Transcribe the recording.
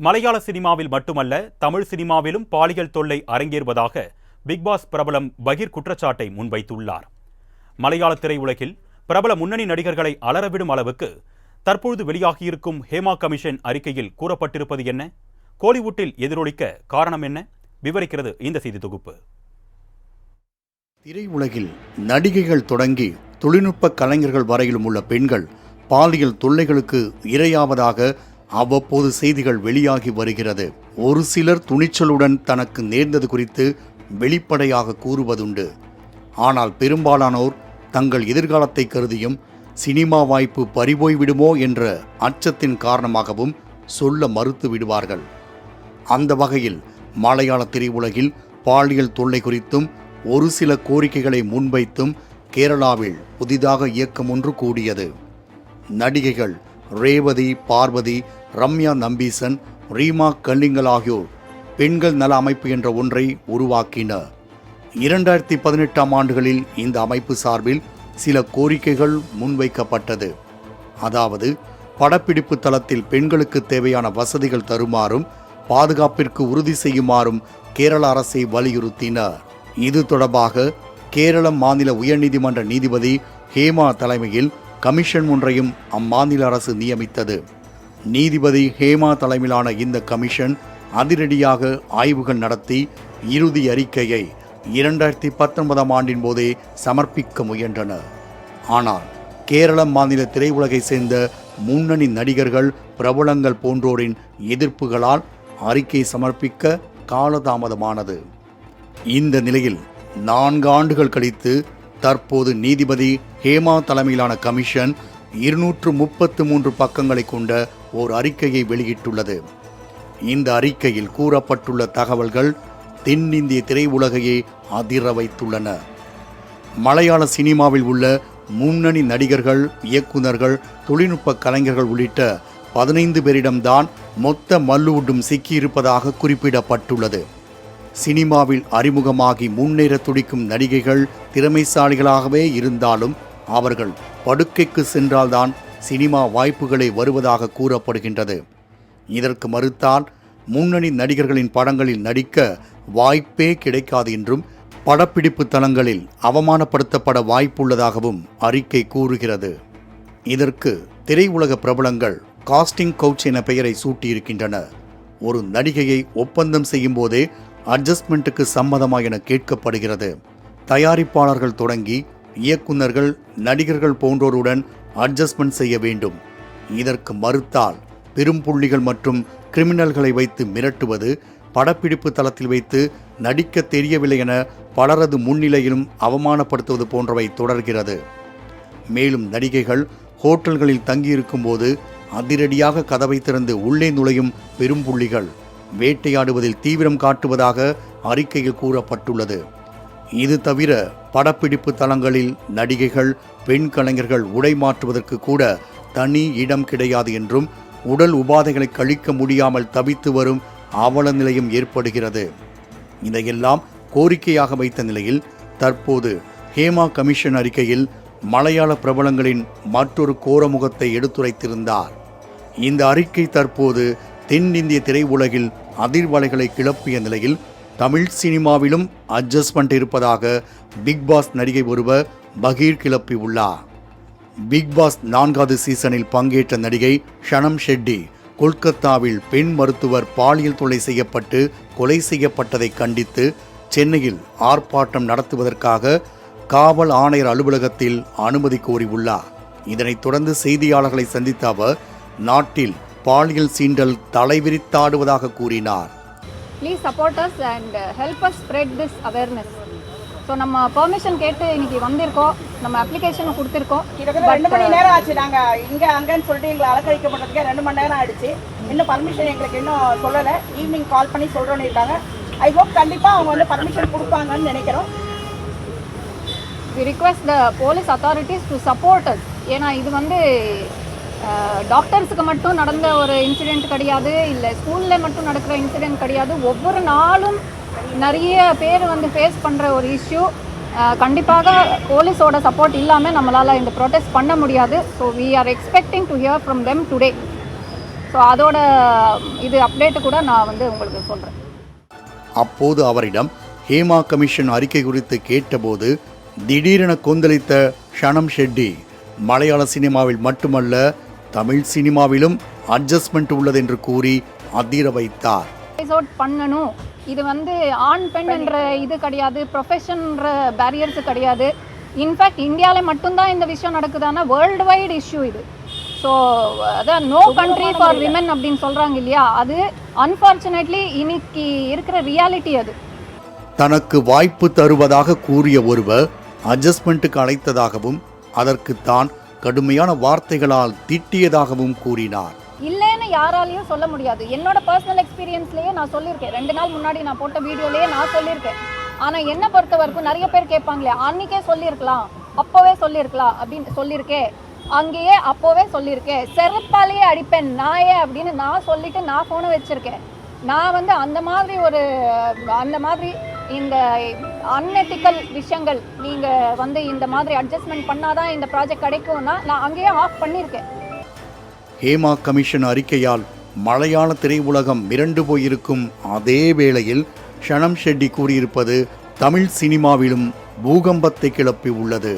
மலையாள சினிமாவில் மட்டுமல்ல தமிழ் சினிமாவிலும் பாலியல் தொல்லை அரங்கேறுவதாக பிக்பாஸ் பிரபலம் பகீர் குற்றச்சாட்டை முன்வைத்துள்ளார். மலையாள திரையுலகில் பிரபல முன்னணி நடிகர்களை அலறவிடும் அளவுக்கு தற்பொழுது வெளியாகியிருக்கும் ஹேமா கமிஷன் அறிக்கையில் கூறப்பட்டிருப்பது என்ன? கோலிவுட்டில் எதிரொலிக்க காரணம் என்ன? விவரிக்கிறது இந்த செய்தி தொகுப்பு. திரையுலகில் நடிகைகள் தொடங்கி தொழில்நுட்ப கலைஞர்கள் வரையிலும் உள்ள பெண்கள் பாலியல் தொல்லைகளுக்கு இரையாவதாக அவ்வப்போது செய்திகள் வெளியாகி வருகிறது. ஒரு சிலர் துணிச்சலுடன் தனக்கு நேர்ந்தது குறித்து வெளிப்படையாக கூறுவதுண்டு. ஆனால் பெரும்பாலானோர் தங்கள் எதிர்காலத்தை கருதியும் சினிமா வாய்ப்பு பறிபோய் விடுமோ என்ற அச்சத்தின் காரணமாகவும் சொல்ல மறுத்து விடுவார்கள். அந்த வகையில் மலையாள திரையுலகில் பாலியல் தொல்லை குறித்தும் ஒரு சில கோரிக்கைகளை முன்வைத்தும் கேரளாவில் புதிதாக இயக்கம் ஒன்று கூடியது. நடிகைகள் ரேவதி பார்வதி ரம்யா நம்பீசன் ரீமா கல்லிங்கல் ஆகியோர் பெண்கள் நல அமைப்பு என்ற ஒன்றை உருவாக்கினர். இரண்டாயிரத்தி பதினெட்டாம் ஆண்டுகளில் இந்த அமைப்பு சார்பில் சில கோரிக்கைகள் முன்வைக்கப்பட்டது. அதாவது படப்பிடிப்பு தளத்தில் பெண்களுக்கு தேவையான வசதிகள் தருமாறும் பாதுகாப்பிற்கு உறுதி செய்யுமாறும் கேரள அரசை வலியுறுத்தினர். இது தொடர்பாக கேரள மாநில உயர்நீதிமன்ற நீதிபதி ஹேமா தலைமையில் கமிஷன் ஒன்றையும் அம்மாநில அரசு நியமித்தது. நீதிபதி ஹேமா தலைமையிலான இந்த கமிஷன் அதிரடியாக ஆய்வுகள் நடத்தி இறுதி அறிக்கையை இரண்டாயிரத்தி பத்தொன்பதாம் ஆண்டின் போதே சமர்ப்பிக்க முயன்றனர் ஆனால் கேரள மாநில திரையுலகை சேர்ந்த முன்னணி நடிகர்கள் பிரபலங்கள் போன்றோரின் எதிர்ப்புகளால் அறிக்கை சமர்ப்பிக்க காலதாமதமானது. இந்த நிலையில் நான்கு ஆண்டுகள் கழித்து தற்போது நீதிபதி ஹேமா தலைமையிலான கமிஷன் இருநூற்று முப்பத்து மூன்று பக்கங்களை கொண்ட ஓர் அறிக்கையை வெளியிட்டுள்ளது. இந்த அறிக்கையில் கூறப்பட்டுள்ள தகவல்கள் தென்னிந்திய திரையுலகையே அதிர வைத்துள்ளன. மலையாள சினிமாவில் உள்ள முன்னணி நடிகர்கள் இயக்குனர்கள் தொழில்நுட்ப கலைஞர்கள் உள்ளிட்ட பதினைந்து பேரிடம்தான் மொத்த மல்லுவுட்டும் சிக்கியிருப்பதாக குறிப்பிடப்பட்டுள்ளது. சினிமாவில் அறிமுகமாகி முன்னேற துடிக்கும் நடிகைகள் திறமைசாலிகளாகவே இருந்தாலும் அவர்கள் படுக்கைக்கு சென்றால்தான் சினிமா வாய்ப்புகளை வருவதாக கூறப்படுகின்றது. இதற்கு மறுத்தால் முன்னணி நடிகர்களின் படங்களில் நடிக்க வாய்ப்பே கிடைக்காது என்றும் படப்பிடிப்பு தளங்களில் அவமானப்படுத்தப்பட வாய்ப்புள்ளதாகவும் அறிக்கை கூறுகிறது. இதற்கு திரையுலக பிரபலங்கள் காஸ்டிங் கவுச் என பெயரை சூட்டியிருக்கின்றனர் ஒரு நடிகையை ஒப்பந்தம் செய்யும் போதே அட்ஜஸ்ட்மெண்ட்டுக்கு சம்மதமா என கேட்கப்படுகிறது. தயாரிப்பாளர்கள் தொடங்கி இயக்குனர்கள் நடிகர்கள் போன்றோருடன் அட்ஜஸ்ட்மெண்ட் செய்ய வேண்டும். இதற்கு மறுத்தால் பெரும் புள்ளிகள் மற்றும் கிரிமினல்களை வைத்து மிரட்டுவது படப்பிடிப்பு தளத்தில் வைத்து நடிக்க தெரியவில்லை என பலரது முன்னிலையிலும் அவமானப்படுத்துவது போன்றவை தொடர்கிறது. மேலும் நடிகைகள் ஹோட்டல்களில் தங்கியிருக்கும் போது அதிரடியாக கதவை திறந்து உள்ளே நுழையும் பெரும் புள்ளிகள் வேட்டையாடுவதில் தீவிரம் காட்டுவதாக அறிக்கையில் கூறப்பட்டுள்ளது. இது தவிர படப்பிடிப்பு தளங்களில் நடிகைகள் பெண் கலைஞர்கள் உடை மாற்றுவதற்கு கூட தனி இடம் கிடையாது என்றும் உடல் உபாதைகளை கழிக்க முடியாமல் தவித்து வரும் அவல நிலையும் ஏற்படுகிறது. இதையெல்லாம் கோரிக்கையாக வைத்த நிலையில் தற்போது ஹேமா கமிஷன் அறிக்கையில் மலையாள பிரபலங்களின் மற்றொரு கோரமுகத்தை எடுத்துரைத்திருந்தார். இந்த அறிக்கை தற்போது தென்னிந்திய திரையுலகில் அதிர்வலைகளை கிளப்பிய நிலையில் தமிழ் சினிமாவிலும் அட்ஜஸ்ட்மெண்ட் இருப்பதாக பிக் பாஸ் நடிகை ஒருவர் பகீர் கிளப்பி உள்ளார் பிக் பாஸ் நான்காவது சீசனில் பங்கேற்ற நடிகை ஷனம் ஷெட்டி கொல்கத்தாவில் பெண் மருத்துவர் பாலியல் தொல்லை செய்யப்பட்டு கொலை செய்யப்பட்டதை கண்டித்து சென்னையில் ஆர்ப்பாட்டம் நடத்துவதற்காக காவல் ஆணையர் அலுவலகத்தில் அனுமதி கோரியுள்ளார். இதனைத் தொடர்ந்து செய்தியாளர்களை சந்தித்த அவர் நாட்டில் பாலியல் சீண்டல் தலைவிரித்தாடுவதாக கூறினார். Please support us and help us spread this awareness so நம்ம பெர்மிஷன் கேட்டு இன்னைக்கு வந்திருக்கோம். நம்ம அப்ளிகேஷன் கொடுத்துருக்கோம். ரெண்டு மணி நேரம் ஆச்சு. நாங்க இங்க அங்கன்னு சொல்லிட்டு எங்களை அலக்கழிக்க பண்றதுக்கே ரெண்டு மணி நேரம் ஆயிடுச்சு. இன்னும் பர்மிஷன் எங்களுக்கு இன்னும் சொல்லலை. ஈவினிங் கால் பண்ணி சொல்றோன்னு இருக்காங்க. ஐ ஹோப் கண்டிப்பா அவங்க வந்து பர்மிஷன் கொடுப்பாங்கன்னு நினைக்கிறோம். We request the police authorities to support us ஏன்னா இது வந்து டாக்டர்ஸுக்கு மட்டும் நடந்த ஒரு இன்சிடெண்ட் கிடையாது இல்லை ஸ்கூலில் மட்டும் நடக்கிற இன்சிடெண்ட் கிடையாது. ஒவ்வொரு நாளும் நிறைய பேர் வந்து ஃபேஸ் பண்ணுற ஒரு இஷ்யூ கண்டிப்பாக போலீஸோட சப்போர்ட் இல்லாமல் நம்மளால் இந்த ப்ரொடெஸ்ட் பண்ண முடியாது. So we are expecting to hear from them today so அதோட இது அப்டேட்டு கூட நான் வந்து உங்களுக்கு சொல்கிறேன் அப்போது அவரிடம் ஹேமா கமிஷன் அறிக்கை குறித்து கேட்டபோது திடீரென கொந்தளித்த ஷனம் ஷெட்டி மலையாள சினிமாவில் மட்டுமல்ல தமிழ் சினிமாவிலும் அட்ஜஸ்ட்மெண்ட் உள்ளதென்று கூறி அதிர வைத்தார். பண்ணணும். இது வந்து ஆண் பெண் என்ற இது கிடையாது. ப்ரொஃபஷன்ற பேரியர்ஸ் கிடையாது. இன்ஃபேக்ட் இந்தியாவில் மட்டும்தான் இந்த விஷயம் நடக்குதானா வேர்ல்டு வைடு இஷ்யூ இது. ஸோ அதான் நோ கண்ட்ரி ஃபார் விமன் அப்படின்னு சொல்கிறாங்க இல்லையா? அது அன்ஃபார்ச்சுனேட்லி இன்னைக்கு இருக்கிற ரியாலிட்டி அது. தனக்கு வாய்ப்பு தருவதாக கூறிய ஒருவர் அட்ஜஸ்ட்மெண்ட்டுக்கு அழைத்ததாகவும் அதற்கு தான் கடுமையான வார்த்தைகளால் திட்டியதாகவும் கூறினார். இல்லைன்னு யாராலையும் சொல்ல முடியாது. என்னோட பர்சனல் எக்ஸ்பீரியன்ஸ்லயே நான் சொல்லியிருக்கேன். ரெண்டு நாள் முன்னாடி நான் போட்ட வீடியோலயே நான் சொல்லியிருக்கேன். ஆனா என்ன பொறுத்த வரைக்கும் நிறைய பேர் கேட்பாங்களே அன்னைக்கே சொல்லியிருக்கலாம் அப்போவே சொல்லியிருக்கலாம் அப்படின்னு சொல்லியிருக்கேன் அங்கேயே அப்போவே சொல்லியிருக்கேன் செருப்பாலேயே அடிப்பேன் நாயே அப்படின்னு நான் சொல்லிட்டு நான் ஃபோனை வச்சிருக்கேன். நான் வந்து அந்த மாதிரி ஒரு அந்த மாதிரி இந்த அன்எத்திக்கல் விஷயங்கள் நீங்கள் வந்து இந்த மாதிரி அட்ஜஸ்ட்மெண்ட் பண்ணாதான் இந்த ப்ராஜெக்ட் கிடைக்கும்னா நான் அங்கேயே ஆஃப் பண்ணியிருக்கேன். ஹேமா கமிஷன் அறிக்கையால் மலையாள திரையுலகம் மிரண்டு போயிருக்கும் அதே வேளையில் ஷனம் ஷெட்டி கூறியிருப்பது தமிழ் சினிமாவிலும் பூகம்பத்தை கிளப்பி உள்ளது.